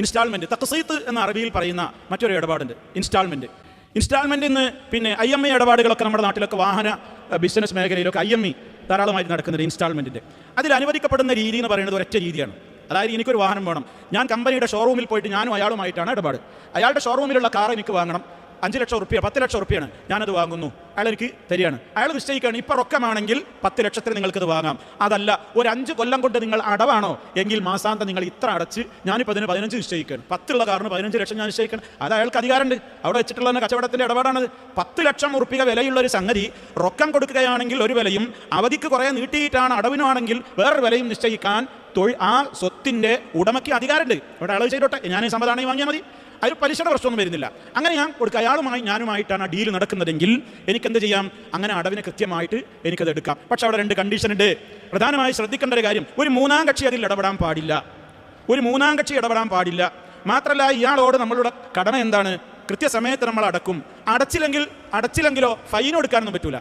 Instalment തക്സീത്ത് എന്ന അറബിയിൽ പറയുന്ന മറ്റൊരു ഇടപാടുണ്ട് ഇൻസ്റ്റാൾമെന്റ് ഇൻസ്റ്റാൾമെന്റ് ഇന്ന് പിന്നെ ഐ എം ഐ ഇടപാടുകളൊക്കെ നമ്മുടെ നാട്ടിലൊക്കെ വാഹന ബിസിനസ് മേഖലയിലൊക്കെ ഐ എം ഇ ധാരാളമായിട്ട് നടക്കുന്നൊരു ഇൻസ്റ്റാൾമെന്റിന്റെ അതിൽ അനുവദിക്കപ്പെടുന്ന രീതി എന്ന് പറയുന്നത് ഒരൊറ്റ രീതിയാണ്. അതായത് എനിക്കൊരു വാഹനം വേണം. ഞാൻ കമ്പനിയുടെ ഷോറൂമിൽ പോയിട്ട് ഞാനും അയാളുമായിട്ടാണ് ഇടപാട്. അയാളുടെ ഷോറൂമിലുള്ള കാർ എനിക്ക് വാങ്ങണം. അഞ്ച് ലക്ഷം റുപ്യ പത്ത് ലക്ഷം റുപ്യാണ് ഞാനത് വാങ്ങുന്നു. അയാൾ എനിക്ക് തരികയാണ്. അയാൾ നിശ്ചയിക്കുകയാണ് ഇപ്പം റൊക്കമാണെങ്കിൽ പത്ത് ലക്ഷത്തിന് നിങ്ങൾക്കത് വാങ്ങാം. അതല്ല ഒരു അഞ്ച് കൊല്ലം കൊണ്ട് നിങ്ങൾ അടവാണോ? എങ്കിൽ മാസാന്തം നിങ്ങൾ ഇത്ര അടച്ച് ഞാനിപ്പോൾ അതിന് പതിനഞ്ച് നിശ്ചയിക്കുകയാണ്. പത്തുള്ള കാറിന് പതിനഞ്ച് ലക്ഷം ഞാൻ നിശ്ചയിക്കണം അത് അയാൾക്ക് അധികാരമുണ്ട്. അവിടെ വെച്ചിട്ടുള്ള കച്ചവടത്തിന്റെ ഇടപാടാണത്. പത്ത് ലക്ഷം ഉറുപ്പിക വിലയുള്ള ഒരു സംഗതി റൊക്കം കൊടുക്കുകയാണെങ്കിൽ ഒരു വിലയും അവധിക്ക് കുറേ നീട്ടിയിട്ടാണ് അടവിനാണെങ്കിൽ വേറൊരു വിലയും നിശ്ചയിക്കാൻ തൊഴിൽ ആ സ്വത്തിന്റെ ഉടമയ്ക്ക് അധികാരമുണ്ട്. ഇവിടെ അളവ് ചെയ്തോട്ടെ. ഞാൻ ഈ സമ്മതമാണെങ്കിൽ വാങ്ങിയാൽ മതി അതിൽ പലിശയുടെ പ്രശ്നമൊന്നും വരുന്നില്ല. അങ്ങനെ ഞാൻ കൊടുക്കുക അയാളുമായി ഞാനുമായിട്ടാണ് ആ ഡീൽ നടക്കുന്നതെങ്കിൽ എനിക്കെന്ത് ചെയ്യാം? അങ്ങനെ അടവിനെ കൃത്യമായിട്ട് എനിക്കത് എടുക്കാം. പക്ഷെ അവിടെ രണ്ട് കണ്ടീഷൻ ഉണ്ട്. പ്രധാനമായി ശ്രദ്ധിക്കേണ്ട ഒരു കാര്യം. ഒരു മൂന്നാം കക്ഷി അതിൽ ഇടപെടാൻ പാടില്ല. ഒരു മൂന്നാം കക്ഷി ഇടപെടാൻ പാടില്ല. മാത്രമല്ല ഇയാളോട് നമ്മളുടെ കടമ എന്താണ്? കൃത്യസമയത്ത് നമ്മൾ അടക്കും. അടച്ചില്ലെങ്കിൽ അടച്ചില്ലെങ്കിലോ ഫൈൻ കൊടുക്കാനൊന്നും പറ്റൂല.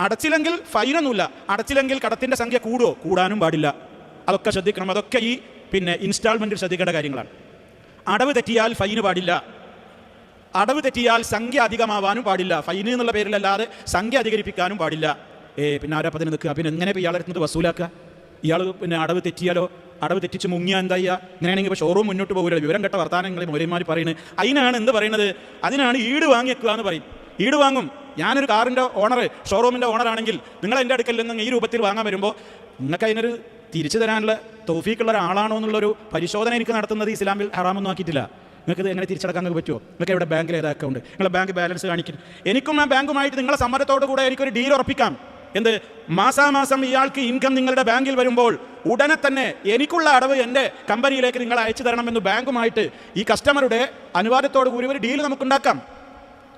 അടച്ചില്ലെങ്കിൽ ഫൈനൊന്നുമില്ല അടച്ചില്ലെങ്കിൽ കടത്തിന്റെ സംഖ്യ കൂടുമോ കൂടാനും പാടില്ല. അതൊക്കെ ശ്രദ്ധിക്കണം. അതൊക്കെ ഈ പിന്നെ ഇൻസ്റ്റാൾമെന്റിൽ ശ്രദ്ധിക്കേണ്ട കാര്യങ്ങളാണ്. അടവ് തെറ്റിയാൽ ഫൈന് പാടില്ല. അടവ് തെറ്റിയാൽ സംഖ്യ അധികമാവാനും പാടില്ല. ഫൈന് എന്നുള്ള പേരിലല്ലാതെ സംഖ്യ അധികരിപ്പിക്കാനും പാടില്ല. ഏ പിന്നെ ആരാ പതിനെ നിൽക്കുക പിന്നെ എങ്ങനെ ഇപ്പോൾ ഇയാളെ അടുത്ത് വസൂലാക്കുക? ഇയാൾ പിന്നെ അടവ് തെറ്റിയാലോ? അടവ് തെറ്റിച്ച് മുങ്ങിയാൽ എന്താ ചെയ്യുക ഇങ്ങനെയാണെങ്കിൽ ഇപ്പോൾ ഷോറൂം മുന്നോട്ട് പോകില്ല വിവരം കെട്ട വർത്താനങ്ങൾ മൗര്യന്മാർ പറയുന്നത്. അതിനാണ് എന്ത് പറയുന്നത്? അതിനാണ് ഈട് വാങ്ങിക്കുക എന്ന് പറയും. ഈട് വാങ്ങും. ഞാനൊരു കാറിന്റെ ഓണർ ഷോറൂമിന്റെ ഓണറാണെങ്കിൽ നിങ്ങൾ എന്റെ അടുക്കൽ നിന്ന് ഈ രൂപത്തിൽ വാങ്ങാൻ വരുമ്പോൾ നിങ്ങൾക്ക് അതിനൊരു തിരിച്ചു തരാനുള്ള തോഫീക്കുള്ള ഒരാളാണോ എന്നുള്ളൊരു പരിശോധന എനിക്ക് നടത്തുന്നത് ഇസ്ലാമിൽ ഹറാമൊന്നും ആക്കിയിട്ടില്ല. നിങ്ങൾക്ക് ഇത് എങ്ങനെ തിരിച്ചടക്കാൻ നിങ്ങൾക്ക് പറ്റുമോ? നിങ്ങൾക്ക് ഇവിടെ ബാങ്കിൽ ഏത് അക്കൗണ്ട് നിങ്ങളുടെ ബാങ്ക് ബാലൻസ് കാണിക്കും. എനിക്കും ആ ബാങ്കുമായിട്ട് നിങ്ങളെ സമ്മതത്തോടു കൂടെ എനിക്കൊരു ഡീൽ ഉറപ്പിക്കാം. എന്ത്? മാസാമാസം ഇയാൾക്ക് ഇൻകം നിങ്ങളുടെ ബാങ്കിൽ വരുമ്പോൾ ഉടനെ തന്നെ എനിക്കുള്ള അടവ് എന്റെ കമ്പനിയിലേക്ക് നിങ്ങൾ അയച്ചു തരണമെന്ന് ബാങ്കുമായിട്ട് ഈ കസ്റ്റമറുടെ അനുവാദത്തോടു കൂടി ഒരു ഡീൽ നമുക്കുണ്ടാക്കാം.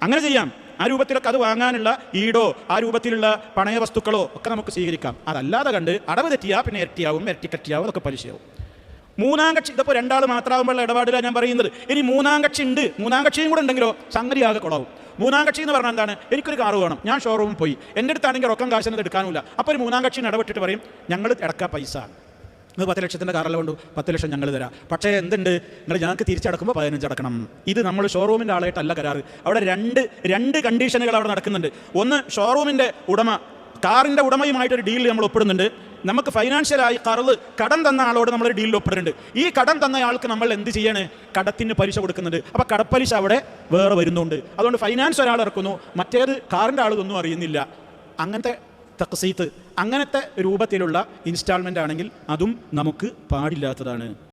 അങ്ങനെ ചെയ്യാം. ആ രൂപത്തിലൊക്കെ അത് വാങ്ങാനുള്ള ഈടോ ആ രൂപത്തിലുള്ള പണയ വസ്തുക്കളോ ഒക്കെ നമുക്ക് സ്വീകരിക്കാം. അതല്ലാതെ കണ്ട് അടവ് തെറ്റിയാ പിന്നെ ഇരട്ടിയാവും ഇരട്ടിക്കറ്റിയാവും അതൊക്കെ പലിശയാവും മൂന്നാം കക്ഷി ഇതിപ്പോൾ രണ്ടാൾ മാത്രമാകുമ്പോഴുള്ള ഇടപാടിലാണ് ഞാൻ പറയുന്നത്. ഇനി മൂന്നാം കക്ഷി ഉണ്ട് മൂന്നാം കക്ഷിയും കൂടെ ഉണ്ടെങ്കിലോ സംഗതി ആകെ കുളവും. മൂന്നാം കക്ഷി എന്ന് പറഞ്ഞാൽ എന്താണ്? എനിക്കൊരു കാറ് വേണം ഞാൻ ഷോറൂമിൽ പോയി. എന്റെ അടുത്താണെങ്കിൽ റൊക്കം കാശിനത് എടുക്കാനുമില്ല. അപ്പോൾ ഒരു മൂന്നാം കക്ഷി ഇടപെട്ടിട്ട് പറയും ഞങ്ങൾ ഇടക്ക പൈസ. നിങ്ങൾ പത്ത് ലക്ഷത്തിന്റെ കാറല്ല കൊണ്ട് പത്ത് ലക്ഷം ഞങ്ങൾ തരാം. പക്ഷേ എന്തുണ്ട്? നിങ്ങൾ ഞങ്ങൾക്ക് തിരിച്ചടക്കുമ്പോൾ പതിനഞ്ച് അടക്കണം. ഇത് നമ്മൾ ഷോറൂമിന്റെ ആളായിട്ടല്ല കരാറ്. അവിടെ രണ്ട് രണ്ട് കണ്ടീഷനുകൾ അവിടെ നടക്കുന്നുണ്ട്. ഒന്ന് ഷോറൂമിന്റെ ഉടമ കാറിന്റെ ഉടമയുമായിട്ടൊരു ഡീൽ നമ്മൾ ഒപ്പിടുന്നുണ്ട്. നമുക്ക് ഫൈനാൻഷ്യലായി കറവ് കടം തന്ന ആളോട് നമ്മൾ ഡീലിൽ ഒപ്പിടുന്നുണ്ട്. ഈ കടം തന്ന ആൾക്ക് നമ്മൾ എന്ത് ചെയ്യാണ്? കടത്തിന് പലിശ കൊടുക്കുന്നുണ്ട്. അപ്പോൾ കടപ്പലിശ അവിടെ വേറെ വരുന്നുണ്ട്. അതുകൊണ്ട് ഫൈനാൻസ് ഒരാൾ ഇറക്കുന്നു. മറ്റേത് കാറിന്റെ ആൾ അറിയുന്നില്ല. അങ്ങനത്തെ തക്സീത്ത് അങ്ങനത്തെ രൂപത്തിലുള്ള ഇൻസ്റ്റാൾമെന്റ് ആണെങ്കിൽ അതും നമുക്ക് പാടില്ലാത്തതാണ്.